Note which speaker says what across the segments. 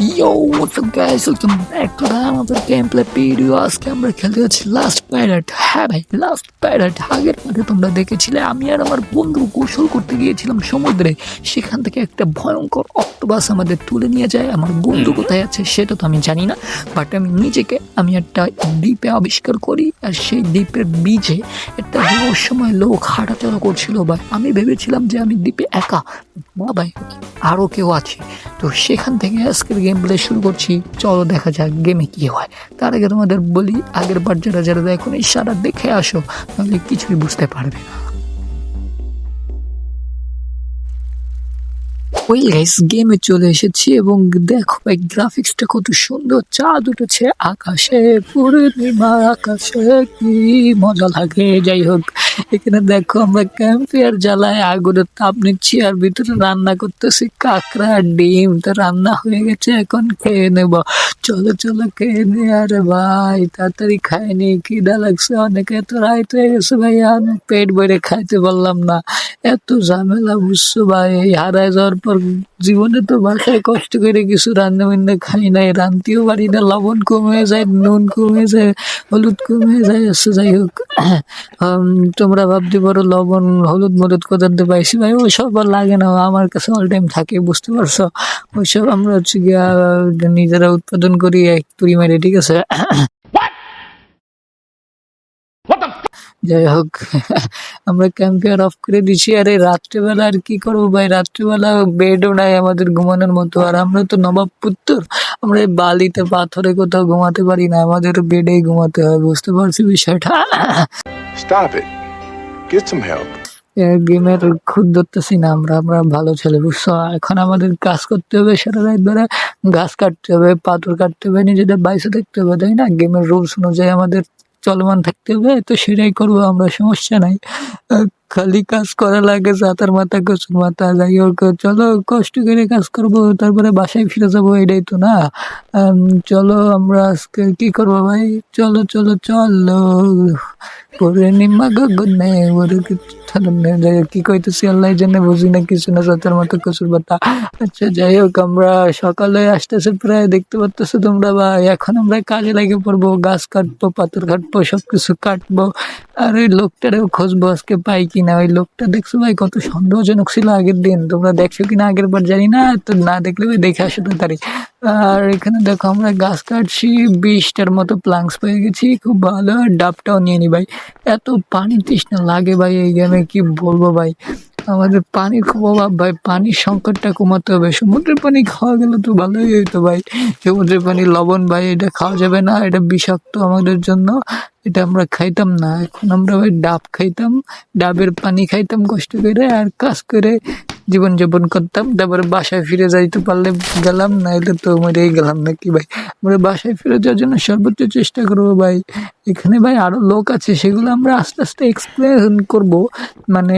Speaker 1: Yo, what's up guys? Welcome back to the another gameplay video. আজকে আমরা খেলতে যাচ্ছি লাস্ট প্যারেট হ্যাঁ ভাই লাস্ট প্যারেট আগের মাঠে তোমরা দেখেছিলে আমি আর আমার বন্ধু গোসল করতে গিয়েছিলাম সমুদ্রে। সেখান থেকে একটা ভয়ঙ্কর অক্টোবাস আমাদের তুলে নিয়ে যায়। আমার বন্ধু কোথায় আছে সেটা তো আমি জানি না। বাট আমি নিজেকে আমি একটা দ্বীপে আবিষ্কার করি আর সেই দ্বীপের বীজে একটা রহস্যময় লোক হাঁটাচলা করছিল। ভাই আমি ভেবেছিলাম যে আমি দ্বীপে একা। না ভাই আরও কেউ আছে। তো সেখান থেকে আজকের গেম প্লে শুরু করছি। চলো দেখা যাক গেমে কি হয়। তার আগে তোমাদের বলি, আগের বার যারা যারা দেখো এই সারা দেখে আসো তাহলে কিছুই বুঝতে পারবে না। ওই গাইস গেমে চলে এসেছি এবং দেখো ভাই গ্রাফিক্সটা কত সুন্দর। চাঁদ উঠেছে আকাশে পূর্ণিমা আকাশে, কি মজা লাগে। যাই হোক, এখানে দেখো আমরা ক্যাম্পিয়ার জ্বালায় আগুনের তাপ নিচ্ছি আর ভিতরে রান্না করতেছি কাঁকড়া, ডিম। তো রান্না হয়ে গেছে, এখন খেয়ে নেব। চলো চলো, খেয়ে নে। আরে ভাই, তাড়াতাড়ি খাইনি খিদা লাগছে অনেকে। এত রাইত হয়ে গেছে ভাই, আমি পেট ভরে খাইতে পারলাম না। এত ঝামেলা বুঝছ ভাই হারায় যাওয়ার পর জীবনে তো বাসায় কষ্ট করে কিছু রান্না বান্না খাই নাই, রান্তিও পারি না, লবণ কমে যায়, নুন কমে যায়, হলুদ কমে যায় আসছে যাই হোক। তোমরা ভাবতে পারো লবণ, হলুদ, মলুদ দিয়ে পাইছি ভাই, ওইসব আর লাগে না, আমার কাছে অল টাইম থাকে, বুঝতে পারছ? ওইসব আমরা হচ্ছে গিয়া নিজেরা উৎপাদন করি এক তুড়ি মেরে ঠিক আছে? যাই হোক আমরা ক্যাম্পিয়ার অফ করে দিছি। আর এই রাত্রেবেলা আর কি করব ভাই? রাত্রেবেলা বেডও নাই আমাদের ঘুমানোর মতো। আর আমরা তো নবাব পুত্র আমরা এই বালিতে পাথরে কোথাও ঘুমাতে পারি না। আমাদের বেডেই ঘুমাতে হয় বুঝতে পারছি বিষয়টা?
Speaker 2: Stop it. Get some help.
Speaker 1: গেমের খুদ ধরতেছি না আমরা। আমরা ভালো ছেলে বুঝছ? এখন আমাদের কাজ করতে হবে সারা রাত ধরে। গাছ কাটতে হবে পাথর কাটতে হবে নিজেদের বাইসে দেখতে হবে তাই না? গেমের রুলস অনুযায়ী আমাদের চলমান থাকতে হবে তো সেটাই করব আমরা সমস্যা নাই। খালি কাজ করা লাগে, জাতার মাথা কচুর মাথা, যাই হোক, চলো কষ্ট করে কাজ করব, তারপরে বাসায় ফিরে যাব, এটাই তো না? চলো আমরা আজকে কি করব ভাই? চলো চলো চলো। পরে নিম্মা গগনে ওরে যাই হোক, কি কইতেছি আল্লাহ জানে, বুঝি না কিছু না, জাতার মতো কচুর পাতা আচ্ছা যাই হোক, আমরা সকালে আসতেছে প্রায়, দেখতে পারতেছো তোমরা বা এখন আমরা কাজে লাগে পড়ব, গাছ কাটবো, পাথর কাটবো, সবকিছু কাটবো, আর ওই লোকটারেও খুঁজবো, আজকে পাই কিনা ওই লোকটা দেখছ ভাই কত সন্দেহজনক ছিল আগের দিন। তোমরা দেখছ কিনা আগের বার জানি না, তো না দেখলে ভাই দেখে আসো তাড়াতাড়ি। আর এখানে দেখো আমরা গাছ কাটছি, বিশটার মতো প্লাংস পেয়ে গেছি, খুব ভালো, আর ডাবটাও নিয়ে নি ভাই। এত পানি তৃষ্ণা লাগে ভাই এই গেমে কি বলব ভাই? আমাদের পানির খুব অভাব, ভাই। পানির সংকটটা কমাতে হবে। সমুদ্রের পানি খাওয়া গেলে তো ভালোই হইতো, ভাই। সমুদ্রের পানি লবণ, ভাই, এটা খাওয়া যাবে না। এটা বিষাক্ত আমাদের জন্য। এটা আমরা খাইতাম না। এখন আমরা, ভাই, ডাব খাইতাম। ডাবের পানি খাইতাম কষ্ট করে। আর কাজ করে জীবনযাপন করতাম, তারপরে বাসায় ফিরে যাইতে পারলে গেলাম, নাইলে তো মরেই গেলাম নাকি ভাই? আমরা বাসায় ফিরে যাওয়ার জন্য সর্বোচ্চ চেষ্টা করব ভাই। এখানে ভাই আরও লোক আছে, সেগুলো আমরা আস্তে আস্তে এক্সপ্লেন করব। মানে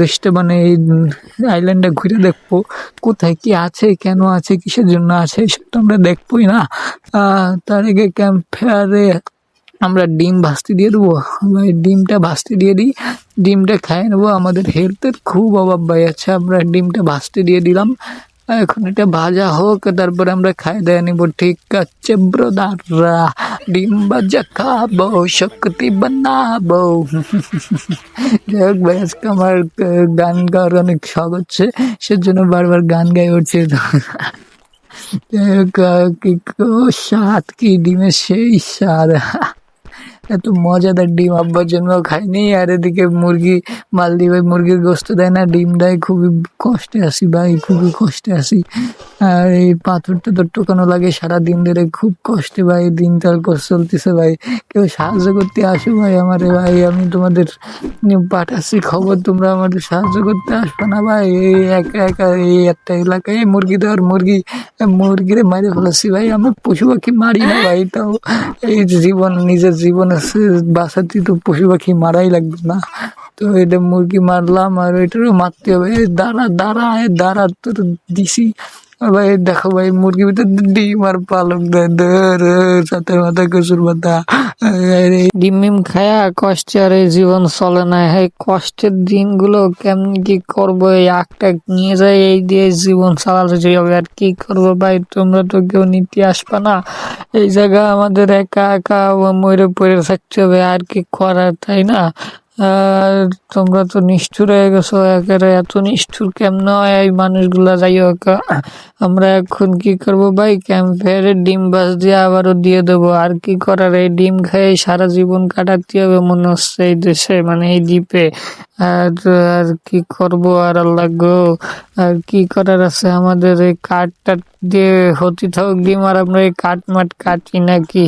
Speaker 1: দেশটা মানে এই আইল্যান্ডটা ঘুরে দেখব। কোথায় কি আছে, কেন আছে, কিসের জন্য আছে, এসব তো আমরা দেখবোই না। তার আগে ক্যাম্প ফেয়ারে আমরা ডিম ভাজতে দিয়ে দেবো। ডিমটা ভাজতে দিয়ে দিই। ডিমটা খাই নেব। আমাদের হেলথের খুব অভাব ভাই। আছে আমরা ডিমটা ভাজতে দিয়ে দিলাম। এখন এটা ভাজা হোক, তারপরে আমরা খাই দেয় নিব। ঠিক আছে, ব্রদাররা, ডিম ভাজা খাব, শক্তি বানাবো। যাই হোক ভাই, আজকে আমার গান গাওয়ার অনেক শখ হচ্ছে। সেজন্য বারবার গান গাই উঠছে কি স্বাদ কি ডিমের সেই স্বাদ। এত মজাদার ডিম আব্বার জন্য খাইনি। আর এদিকে মুরগি, মালদ্বীপে মুরগির গোস্ত দেয় না, ডিম দেয়। খুবই কষ্টে আছি ভাই, খুবই কষ্টে আছি। আর এই পাথরটা তো টোকানো লাগে, সারা দিন ধরে খুব কষ্টে ভাই, দিনকাল কষ্ট চলতেছে ভাই। কেউ সাহায্য করতে আসো ভাই আমারে ভাই, আমি তোমাদের পাঠাচ্ছি খবর, তোমরা আমাদের সাহায্য করতে আসবে না ভাই। এই একা একা, এই একটা এলাকায় মুরগি দেওয়ার মুরগি, মুরগিরে মারি ফেলেছি ভাই, আমি পশু পাখি মারি না ভাই, তাও এই জীবন, নিজের জীবন আছে বাঁচাতে তো পশু পাখি মারাই লাগবে না তো এটা মুরগি মারলাম আর এটারও মারতে হবে এই দাঁড়া দাঁড়া এ দাঁড়া তোর দিছি ভাই, দেখো ভাই, মুরগির ভিতর ডিম আর পালক দেয় সাথে মাথা, কচুর আরে ডিম মিম খায়া কষ্টে আর এই জীবন চলে না। এই কষ্টের দিনগুলো কেমন কি করব? এই আখটা নিয়ে যাই, এই দিয়ে জীবন চালাতে যাই। হবে আর কি করব ভাই? তোমরা তো কেউ নিতে আসবে না। এই জায়গা আমাদের একা একা মরে পড়ে থাকতে হবে। আর কি করার, তাই না? তোমরা তো নিষ্ঠুর হয়ে গেছো, একেবারে এত নিষ্ঠুর কেমন হয় এই মানুষগুলা? যাই হোক, আমরা এখন কি করব ভাই? ক্যাম্পের ডিম বাস দিয়ে আবারও দিয়ে দেবো। আর কি করার? এই ডিম খেয়ে সারা জীবন কাটাতে হবে মনে হচ্ছে এই দেশে মানে এই দ্বীপে। আর আর কি করব আর আল্লাহ গো, আর কি করার আছে আমাদের এই কাঠ টাট দিয়ে হতি থাকুক ডিম, আর আমরা এই কাঠ মাঠ কাটি নাকি?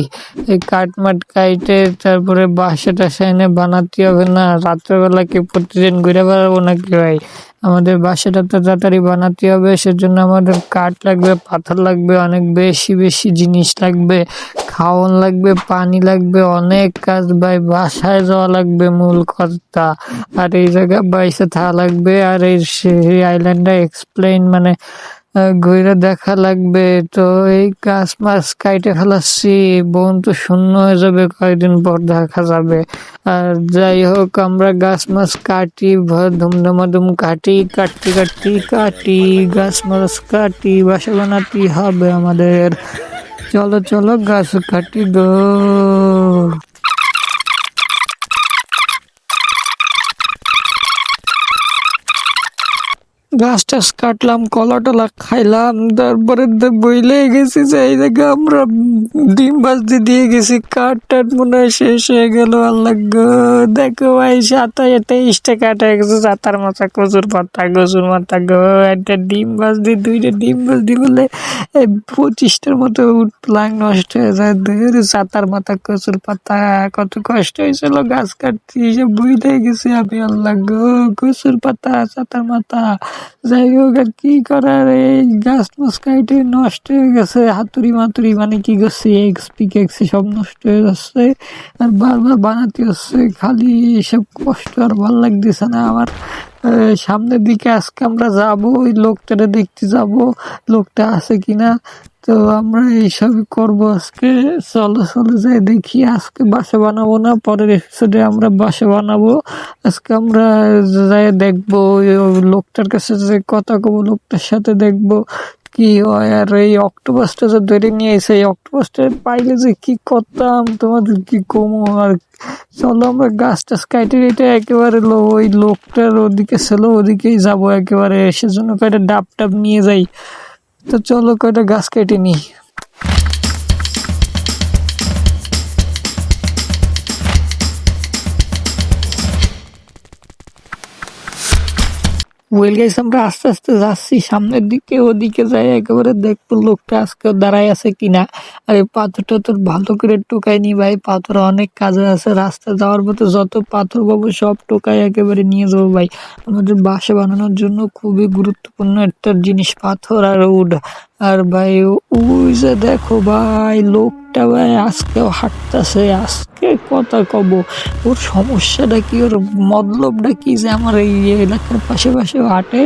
Speaker 1: এই কাঠ মাঠ কাইটে তারপরে বাসা টাসা এনে বানাতে হবে না? রাত্রেবেলা কি প্রতিদিন ঘুরে বেড়াবো নাকি ভাই? আমাদের বাসাটা তো তাড়াতাড়ি বানাতে হবে, সেজন্য আমাদের কাঠ লাগবে, পাথর লাগবে, অনেক বেশি বেশি জিনিস লাগবে খাওয়ান লাগবে, পানি লাগবে, অনেক কাজ ভাই, বাসায় যাওয়া লাগবে মূল কথা আর এই জায়গায় বাইসে থাকা লাগবে, আর এই আইল্যান্ডটা এক্সপ্লেইন মানে ঘুরে দেখা লাগবে। তো এই গাছ মাছ কাইটে ফেলাচ্ছি। বন তো শূন্য হয়ে যাবে, কয়েকদিন পর দেখা যাবে। আর যাই হোক, আমরা গাছ মাছ কাটি ধুমধুমাধুম কাটি, কাটতে কাটতে কাটি, গাছ মাছ কাটি, বাসা বানাতে হবে আমাদের। চলো চলো গাছ কাটি গো। গাছ টাছ কাটলাম কলা টলা খাইলাম, তারপরে বইলে গেছি যে এই আমরা ডিম বাজতে দিয়ে গেছি কাঠ টাট মনে হয় শেষ হয়ে গেল, আল্লাহ গো। দেখো ভাই সাতাই তেইশটা কাটা গেছে সাতার মাথা, কচুর পাতা, কচুর মাথা গো। একটা ডিম বাজতে দুইটা ডিম বাজতে বলে এই পঁচিশটার মতো প্লাং নষ্ট হয়ে যায়, ধর সাতার মাথা, কচুর পাতা, কত কষ্ট হয়েছিল গাছ কাটতে, এসে বইলে গেছি আমি, আল্লাহ গো, কচুর পাতা সাতার মাথা। যাই হোক, আর কি করার? এই গাছ মাছ কাইটে নষ্ট হয়ে গেছে, হাতুড়ি মাতুড়ি মানে কি করছে, এক্স পিক এক্স সব নষ্ট হয়ে যাচ্ছে। আর বারবার বানাতে হচ্ছে, খালি এইসব কষ্ট আর ভালো লাগতেছে না আমার। সামনের দিকে আজকে আমরা যাব, ওই লোকটারে দেখতে যাব, লোকটা আছে কিনা। তো আমরা এইসব করব আজকে। চলো চলো যাই দেখি আজকে বাসা বানাবো না, পরের এপিসোডে আমরা বাসা বানাবো। আজকে আমরা যাই দেখব লোকটার কাছে যে কথা কব, লোকটার সাথে দেখব কি হয়। আর এই অক্টোপাসটা যে ধরে নিয়ে এসে এই অক্টোপাসটা পাইলে যে কি করতাম, তোমাদের কি কমো? আর চলো আমরা গাছ টাছ কাইটে এটা একেবারে ওই লোকটার ওদিকে ছিল ওদিকেই যাব একেবারে। সেজন্য কয়টা ডাব টাব নিয়ে যাই। তো চলো কয়টা গাছ কেটে নিই। ওয়েল গাইস আমরা আস্তে আস্তে যাচ্ছি, সামনের দিকে, ওদিকে যাই, একেবারে দেখব লোকটা আজকে দাঁড়ায় আছে কিনা। আর এই পাথরটা তোর ভালো করে টোকাই নি ভাই, পাথর অনেক কাজে আছে, রাস্তা যাওয়ার মতো যত পাথর পাবো সব টোকাই একেবারে নিয়ে যাব ভাই। আমাদের বাসা বানানোর জন্য খুবই গুরুত্বপূর্ণ একটা জিনিস, পাথর আর উড আর ভাই, ওই যে দেখো ভাই, লোকটা ভাই আজকেও হাঁটতেছে, আজকে কথা কব। ওর সমস্যাটা কি, ওর মতলবটা কি যে আমার এই এলাকার পাশে পাশে হাঁটে?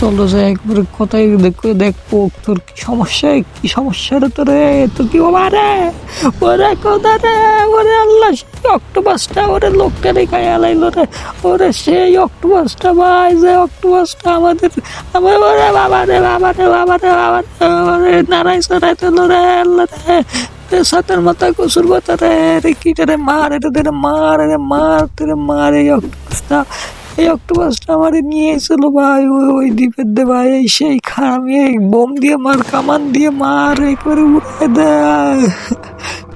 Speaker 1: চলো যে একবার কোথায় দেখো, দেখব। তোর কি সমস্যা? কি সমস্যাটা তোর? তো কি বাবা রে ওরে কোথা রে? ওরে আল্লাহ অক্টোপাসটা ওরে লোকটা রেখে আলাইলো রে। ওরে সেই অক্টোপাসটা ভাই, যে অক্টোপাসটা আমাদের আমার ওরে বাবা রে বাবা রে বাবা রে বাবা রে ওরে নারাই সরাই দিল রে আল্লাহ রে। সাতের মাথা কসুর মাথা রে রে কিটা রে মার এটা রে মার রে মার রে মার এই অক্টোপাসটা। এই অক্টোপাসটা আমার নিয়ে এসেছিল ভাই ওই ওই দ্বীপের দে ভাই, এই সেই খারামি এই বোম দিয়ে মার, কামান দিয়ে মার, এই করে উড়ে দেয়।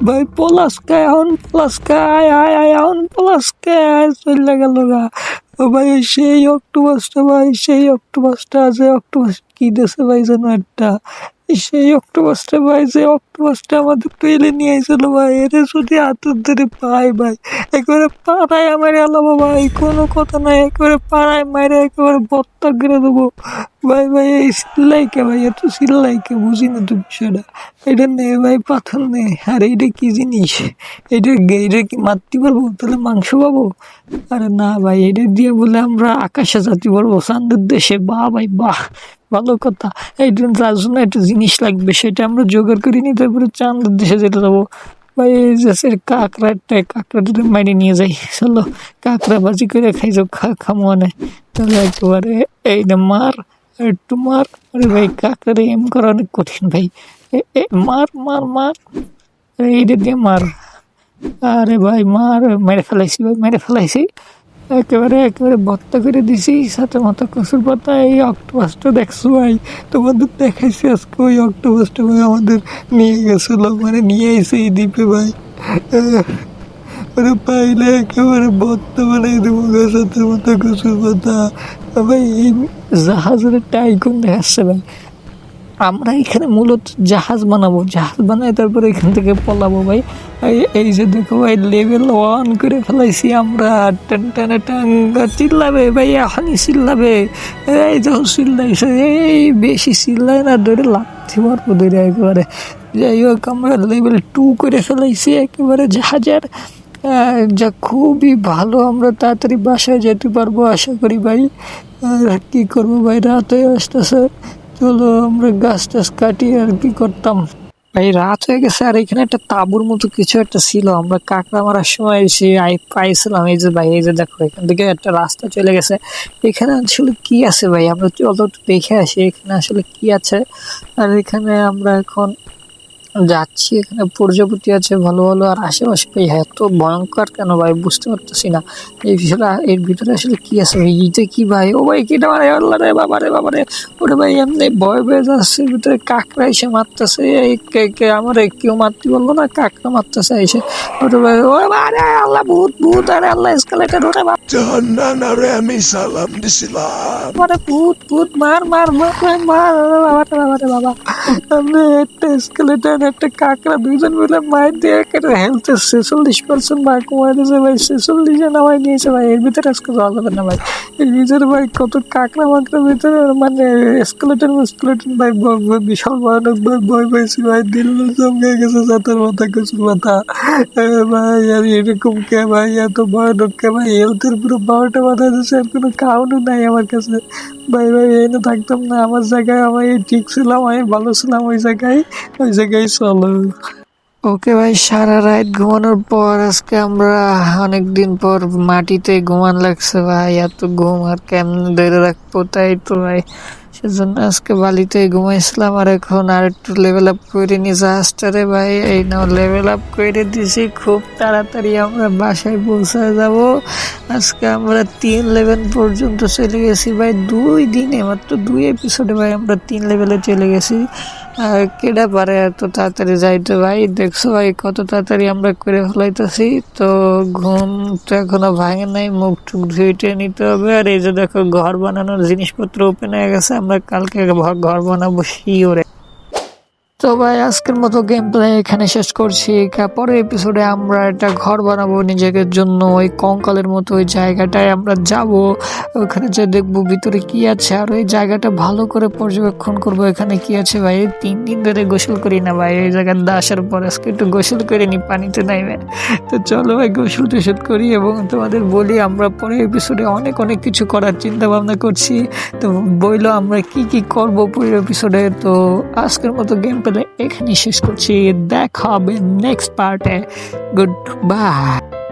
Speaker 1: ভাই, পলাশকা এখন, পলাশকা, আয় আয় আয়, এখন পলাশকা, আয়, চলে গেল গা। ভাই, সেই অক্টোবাসটা ভাই, সেই অক্টোবাসটা আছে অক্টোবাস কি দেশে ভাই যেন একটা? সেই অক্টোপাসটা ভাই যে অক্টোপাসটা আমাদের পেলে নিয়ে এসেছিল ভাই। এরে যদি হাতের ধরে পাই ভাই, একেবারে পাড়ায় আমার এলাবো ভাই। কোনো কথা নাই, একেবারে পাড়ায় মারে একেবারে বত্তা করে দেবো। ভাই ভাই, এই সিল্লাইকে ভাই, এত সিল্লাইকে বুঝি না তো বিষয়টা। এটা নে ভাই, পাথর নে। আর এইটা কি জিনিস? এটা এটা কি মারতে পারব তাহলে মাংস পাবো? আরে না ভাই এটা দিয়ে বলে আমরা আকাশে যাতে পারব। চান্দের দেশে, বাহ ভাই, বাহ। ভালো কথা। এই জন্য তার জন্য একটা জিনিস লাগবে, সেটা আমরা জোগাড় করে নিই, তারপরে চান্দের দেশে যেতে যাব। ভাই, এই যে সে কাঁকড়াটা কাঁকড়াটা মাইনে নিয়ে যাই। চলো, কাঁকড়া ভাজি করে খাই যাও খা, খামো অনে তাহলে একেবারে এই না মার, একটু মার। আরে ভাই কাঁকড়ারে এম করা অনেক কঠিন ভাই। মার মার মার। এইটা দিয়ে মার। আরে ভাই, মার, মেরে ফেলাইছি ভাই, মেরে ফেলাইছি। একেবারে একেবারে ভর্তা করে দিছি সাথে মাথা কসুর পাতা, এই অক্টোপাসটা দেখছ ভাই? তোমাদের দেখাইছি আজকে ওই অক্টোপাসটা ভাই, আমাদের নিয়ে গেছিল মানে নিয়ে এসে এই দ্বীপে ভাই। ওরে পাইলে একেবারে ভর্তা বানাই দেবো গাছের মাথা কসুর পাতা। ভাই, এই জাহাজের টাইকুন দেখাচ্ছে ভাই। আমরা এখানে মূলত জাহাজ বানাবো, জাহাজ বানাই তারপরে এখান থেকে পলাবো ভাই। এই- যে দেখো ভাই লেভেল ওয়ান করে ফেলাইছি আমরা। টান, টানা, টান, চিল্লাবে ভাই, এখনই চিল্লাবে। এই যখন চিল্লাইছে এই বেশি চিল্লাই না, ধরে লাথি মারবো ধরে একেবারে। যাই হোক, আমরা লেভেল টু করে ফেলাইছি একেবারে জাহাজের। যা খুবই ভালো, আমরা তাড়াতাড়ি বাসায় যেতে পারব, আশা করি ভাই। কি করব ভাই, রাত আসতেছে। চলো, আমরা গাছ টাছ কাটি আর কি করতাম। ভাই, রাত হয়ে গেছে আর এখানে একটা তাঁবুর মতো কিছু একটা ছিল। আমরা কাঁকড়া মারার সময় এসে আই পাইছিলাম। এই যে ভাই, এই যে দেখো, এখান থেকে একটা রাস্তা চলে গেছে। এখানে আসলে কি আছে ভাই? আমরা চলো দেখে আসি, এখানে আসলে কি আছে? আর এখানে আমরা এখন যাচ্ছি এখানে প্রজাপতি আছে ভালো ভালো আর আশেপাশে ভাই এত ভয়ঙ্কর কেন ভাই বুঝতে পারতেছি না এই বিষয়টা এর ভিতরে আসলে কি আছে ভাই এইটা কি ভাই ও ভাই কিটা মারে আল্লাহ রে বাবা রে বাবা রে ওরে ভাই এমনি ভয় পেয়ে যাচ্ছে ভিতরে কাঁকড়া এসে মারতেছে এই কে কে আমার কেউ মারতে বলল না কাঁকড়া মারতেছে এসে ওরে ভাই ও আরে আল্লাহ ভূত ভূত আরে আল্লাহ এসকালেটার বাবা
Speaker 2: জাহান্নামে আমি সালাম দিছিলাম
Speaker 1: বাবারে ভূত ভূত মার মার মার মার বাবা রে বাবা রে বাবা আমি একটা স্কেলেটন একটা কাঁকড়া দুজন মিলে মায়ের দিয়ে একটা হেলথ ছেচল্লিশ পার্সেন্ট ভাই কমাই দিয়েছে ভাই, ছেচল্লিশে নামাই নিয়েছে ভাই। এর ভিতরে আজকে যাওয়া যাবে না ভাই। এর ভিতরে ভাই কত কাঁকড়া মাকড়ার ভিতরে মানে স্কেলেটন স্কেলেটন ভাই বিশাল ভয়ানক ভাই ভয় পাইছি ভাই। দিল জমে গেছে সাঁতার মাথা কিছু মাথা। ভাই, আর এরকম কে ভাই, এত ভয়ানক কে ভাই? হেলথের পুরো বারোটা মাথা দিচ্ছে আর কোনো কাউন্টও নাই আমার কাছে। ভাই ভাই এনে থাকতাম না। আমার জায়গায় আমি ঠিক ছিলাম, আমি ভালো ছিলাম ওই জায়গায়। ওই জায়গায় চলো। ওকে ভাই, সারা রাত ঘুমানোর পর আজকে আমরা অনেক দিন পর মাটিতে ঘুমান লাগছে ভাই, এত ঘুম আর কেমন ধরে রাখব তাই তো ভাই। সেজন্য আজকে বালিতে ঘুমাইছিলাম আর এখন আর একটু লেভেল আপ করে নি জাহাজটারে ভাই, এই নাও লেভেল আপ করে দিছি, খুব তাড়াতাড়ি আমরা বাসায় পৌঁছে যাব। আজকে আমরা তিন লেভেল পর্যন্ত চলে গেছি ভাই, দুই দিনে, মাত্র দুই এপিসোডে ভাই আমরা তিন লেভেলে চলে গেছি। আর কেডা পারে এত তাড়াতাড়ি যাইতে? ভাই, দেখছ ভাই, কত তাড়াতাড়ি আমরা করে ফেলাইতেছি? তো ঘুম তো এখনও ভাঙে নাই, মুখ টুক ধুইটে নিতে হবে। আর এই যে দেখো, ঘর বানানোর জিনিসপত্র ওপেন হয়ে গেছে, আমরা কালকে ঘর বানাবো শিওরে। তো ভাই, আজকের মতো গেম প্লে এখানে শেষ করছি। পরের এপিসোডে আমরা একটা ঘর বানাবো নিজেদের জন্য। ওই কঙ্কালের মতো ওই জায়গাটায় আমরা যাব। ওখানে যে দেখব ভিতরে কি আছে। আর ওই জায়গাটা ভালো করে পর্যবেক্ষণ করব। এখানে কি আছে ভাই? তিন দিন ধরে গোসল করি না ভাই। এই জায়গার আসার পর আজকে একটু গোসল করে নি, পানিতে নাইবে তো চলো ভাই, গোসল টোসল করি এবং তোমাদের বলি, আমরা পরের এপিসোডে অনেক অনেক কিছু করার চিন্তা ভাবনা করছি। তো বইলো আমরা কি কি করব পরের এপিসোডে তো আজকের মতো গেম পেলে এখানেই শেষ করছি। দেখা হবে নেক্সট পার্টে গুড বাই